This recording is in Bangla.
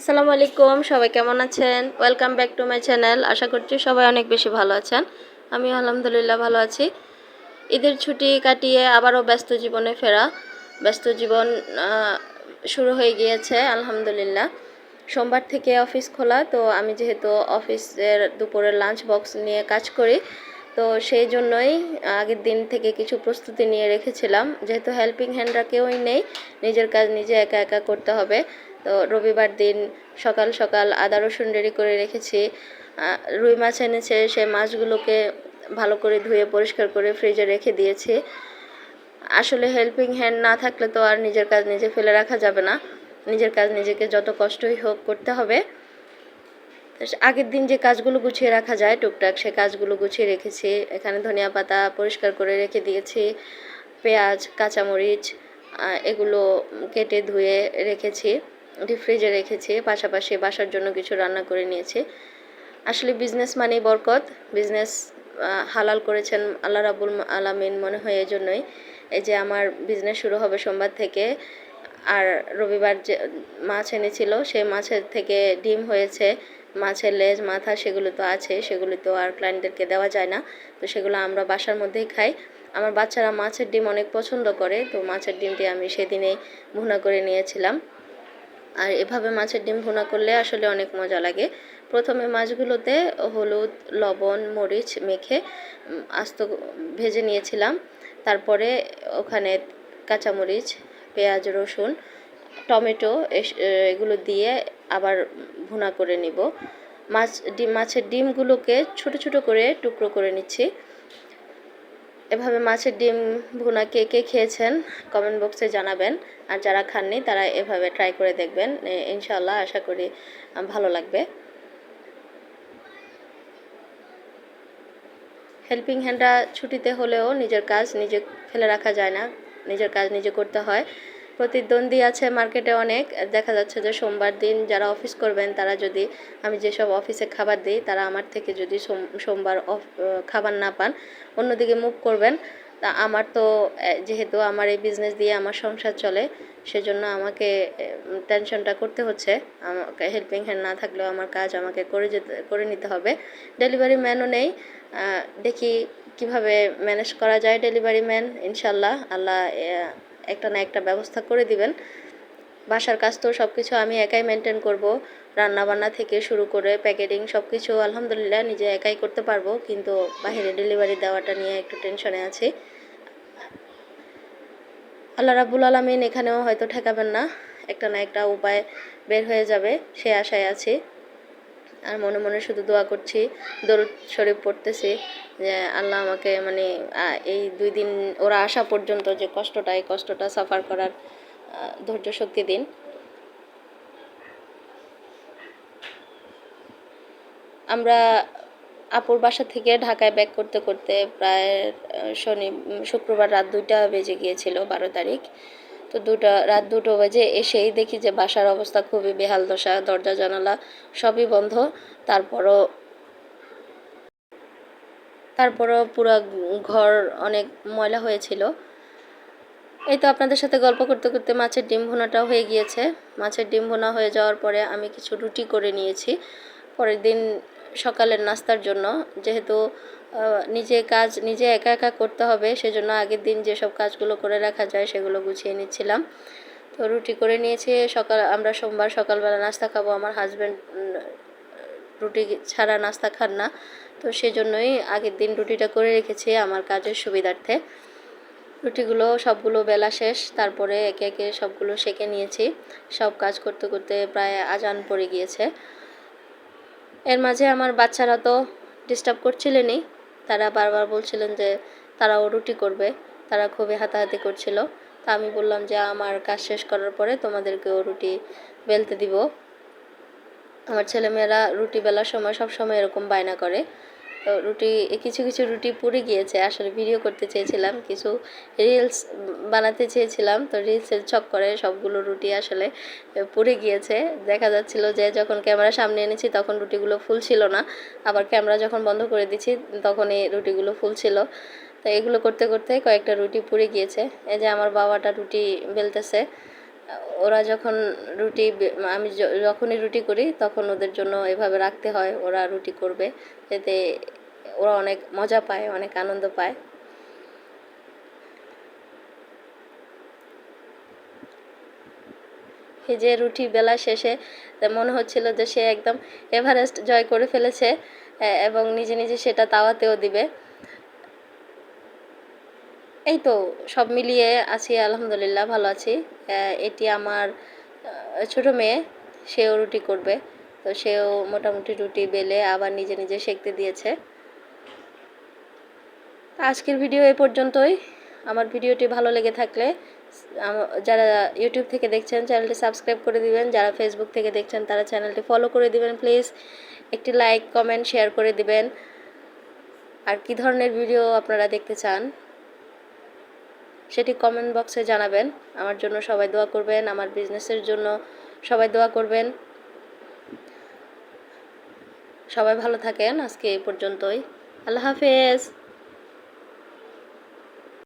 আসসালামু আলাইকুম, সবাই কেমন আছেন? Welcome back to my channel আশা করছি সবাই অনেক বেশি ভালো আছেন। আমি আলহামদুলিল্লাহ ভালো আছি। ঈদের ছুটি কাটিয়ে আবারও ব্যস্ত জীবনে ফেরা। ব্যস্ত জীবন শুরু হয়ে গিয়েছে, আলহামদুলিল্লাহ। সোমবার থেকে অফিস খোলা, তো আমি যেহেতু অফিসের দুপুরের লাঞ্চ বক্স নিয়ে কাজ করি, তো সেই জন্যই আগের দিন থেকে কিছু প্রস্তুতি নিয়ে রেখেছিলাম। যেহেতু হেল্পিং হ্যান্ডরা কেউই নেই, নিজের কাজ নিজে একা একা করতে হবে। তো রবিবার দিন সকাল সকাল আদা, রসুন রেডি করে রেখেছি। রুই মাছ এনেছে, সে মাছগুলোকে ভালো করে ধুয়ে পরিষ্কার করে ফ্রিজে রেখে দিয়েছি। আসলে হেল্পিং হ্যান্ড না থাকলে তো আর নিজের কাজ নিজে ফেলে রাখা যাবে না। নিজের কাজ নিজেকে যত কষ্টই হোক করতে হবে। আগের দিন যে কাজগুলো গুছিয়ে রাখা যায় টুকটাক, সে কাজগুলো গুছিয়ে রেখেছি। এখানে ধনিয়া পাতা পরিষ্কার করে রেখে দিয়েছি। পেঁয়াজ, কাঁচামরিচ এগুলো কেটে ধুয়ে রেখেছি। ডিপ ফ্রিজে রেখেছি, পাশাপাশি বাসার জন্য কিছু রান্না করে নিয়েছি। আসলে বিজনেস মানেই বরকত বিজনেস হালাল করেছেন আল্লাহ রাবুল আলামিন মনে হয় এই জন্যই এই যে আমার বিজনেস শুরু হবে সোমবার থেকে, আর রবিবার যে মাছ এনেছিল, সেই মাছের থেকে ডিম হয়েছে, মাছের লেজ, মাথা সেগুলো তো আছে, সেগুলো তো আর ক্লায়েন্টদেরকে দেওয়া যায় না। তো সেগুলো আমরা বাসার মধ্যেই খাই। আমার বাচ্চারা মাছের ডিম অনেক পছন্দ করে, তো মাছের ডিমটি আমি সেদিনেই ভুনা করে নিয়েছিলাম। আর এভাবে মাছের ডিম ভুনা করলে আসলে অনেক মজা লাগে। প্রথমে মাছগুলোতে হলুদ, লবণ, মরিচ মেখে আস্ত ভেজে নিয়েছিলাম। তারপরে ওখানে কাঁচামরিচ, পেঁয়াজ, রসুন, টমেটো এগুলো দিয়ে আবার ভুনা করে নিব। মাছ ডিম মাছের ডিমগুলোকে ছোট ছোট করে টুকরো করে নিচ্ছি। এভাবে মাছের ডিম, ভুনা কে কে খেয়েছেন কমেন্ট বক্সে জানাবেন। আর যারা খাননি, তারা এভাবে ট্রাই করে দেখবেন। ইনশাল্লাহ আশা করি ভালো লাগবে। হেল্পিং হ্যান্ডরা ছুটিতে হলেও নিজের কাজ নিজে ফেলে রাখা যায় না। নিজের কাজ নিজে করতে হয়। প্রতিদ্বন্দ্বী আছে মার্কেটে অনেক। দেখা যাচ্ছে যে সোমবার দিন যারা অফিস করবেন, তারা যদি আমি যেসব অফিসে খাবার দিই, তারা আমার থেকে যদি সোম- সোমবার খাবার না পান, অন্যদিকে মুভ করবেন। তা আমার তো যেহেতু আমার এই বিজনেস দিয়ে আমার সংসার চলে, সেজন্য আমাকে টেনশনটা করতে হচ্ছে। আমাকে হেল্পিং হ্যান্ড না থাকলেও আমার কাজ আমাকে করে যেতে, করে নিতে হবে। ডেলিভারি ম্যানও নেই। দেখি কীভাবে ম্যানেজ করা যায় ডেলিভারি ম্যান ইনশাল্লাহ। আল্লাহ একটা না একটা ব্যবস্থা করে দিবেন। বাসার কাজ তো সব কিছু আমি একাই মেনটেন করব। রান্না বান্না থেকে শুরু করে প্যাকেটিং সব কিছু আলহামদুলিল্লাহ নিজে একাই করতে পারব, কিন্তু বাইরে ডেলিভারি দেওয়াটা নিয়ে একটু টেনশনে আছি। আল্লাহ রাবুল আলমিন এখানেও হয়তো ঠেকাবেন না। একটা না একটা উপায় বের হয়ে যাবে, সে আশায় আছি। আর মনে মনে শুধু দোয়া করছি, দরুদ শরীফ পড়তেছি যে আল্লাহ আমাকে মানে এই দুই দিন ওরা আসা পর্যন্ত যে কষ্টটা, এই কষ্টটা সাফার করার ধৈর্য শক্তি দিন। আমরা আপুর বাসা থেকে ঢাকায় ব্যাক করতে করতে প্রায় শনি শুক্রবার রাত দুইটা বেজে গিয়েছিল বারো তারিখ। তো দুটো, রাত দুটো বাজে এসেই দেখি যে বাসার অবস্থা খুবই বেহাল দশা, দরজা, জানালা সবই বন্ধ। তারপরও তারপরও পুরো ঘর অনেক ময়লা হয়েছিল। এই তো আপনাদের সাথে গল্প করতে করতে মাছের ডিম ভুনাটাও হয়ে গিয়েছে। মাছের ডিম ভুনা হয়ে যাওয়ার পরে আমি কিছু রুটি করে নিয়েছি। পরের দিন সকালের নাস্তার জন্য, যেহেতু নিজে কাজ, নিজে একা একা করতে হবে, সেজন্য আগের দিন যেসব কাজগুলো করে রাখা যায় সেগুলো গুছিয়ে নিচ্ছিলাম। তো রুটি করে নিয়েছি, সকাল, আমরা সোমবার সকালবেলা নাস্তা খাব, আমার হাজব্যান্ড রুটি ছাড়া নাস্তা খান না। তো সেজন্যই আগের দিন রুটিটা করে রেখেছি আমার কাজের সুবিধার্থে। রুটিগুলো সবগুলো বেলা শেষ, তারপরে একে একে সবগুলো সেঁকে নিয়েছি। সব কাজ করতে করতে প্রায় আজান পড়ে গিয়েছে। এর মাঝে আমার বাচ্চারা তো ডিস্টার্ব করছিলেনই তারা বারবার বলছিলেন যে তারাও রুটি করবে। তারা খুবই হাতাহাতি করছিল। তা আমি বললাম যে আমার কাজ শেষ করার পরে তোমাদেরকেও রুটি বেলতে দিব। আমার ছেলেমেয়েরা রুটি বেলার সময় সব সময় এরকম বায়না করে। তো রুটি কিছু কিছু রুটি পুড়ে গিয়েছে, আসলে ভিডিও করতে চেয়েছিলাম, কিছু রিলস বানাতে চেয়েছিলাম, তো রিলসের করে সবগুলো রুটি আসলে পুড়ে গিয়েছে। দেখা যাচ্ছিল যে যখন ক্যামেরা সামনে এনেছি তখন রুটিগুলো ফুল ছিল না, আবার ক্যামেরা যখন বন্ধ করে দিচ্ছি তখন এই রুটিগুলো ফুল ছিল তো এগুলো করতে করতে কয়েকটা রুটি পুড়ে গিয়েছে। এই যে আমার বাবাটা রুটি বেলতেছে ওরা যখন রুটি আমি যখনই রুটি করি তখন ওদের জন্য এভাবে রাখতে হয়, ওরা রুটি করবে। এতে ওরা অনেক মজা পায়, অনেক আনন্দ পায়। যে রুটি বেলা শেষে মনে হচ্ছিল যে সে একদম এভারেস্ট জয় করে ফেলেছে এবং নিজে নিজে সেটা তাওয়াতেও দিবে। এই তো সব মিলিয়ে আছি, আলহামদুলিল্লাহ, ভালো আছি। এটি আমার ছোট মেয়ে, সেও রুটি করবে। তো সেও মোটামুটি রুটি বেলে আবার নিজে নিজে সেঁকতে দিয়েছে। আজকের ভিডিও এ পর্যন্তই। আমার ভিডিওটি ভালো লেগে থাকলে যারা ইউটিউব থেকে দেখছেন, চ্যানেলটি সাবস্ক্রাইব করে দিবেন। যারা ফেসবুক থেকে দেখছেন, তারা চ্যানেলটি ফলো করে দিবেন, প্লিজ। একটি লাইক, কমেন্ট, শেয়ার করে দিবেন। আর কি ধরনের ভিডিও আপনারা দেখতে চান সেটি কমেন্ট বক্সে জানাবেন। আমার জন্য সবাই দোয়া করবেন, আমার বিজনেসের জন্য সবাই দোয়া করবেন। সবাই ভালো থাকেন, আজকে এই পর্যন্তই। আল্লাহ হাফেজ।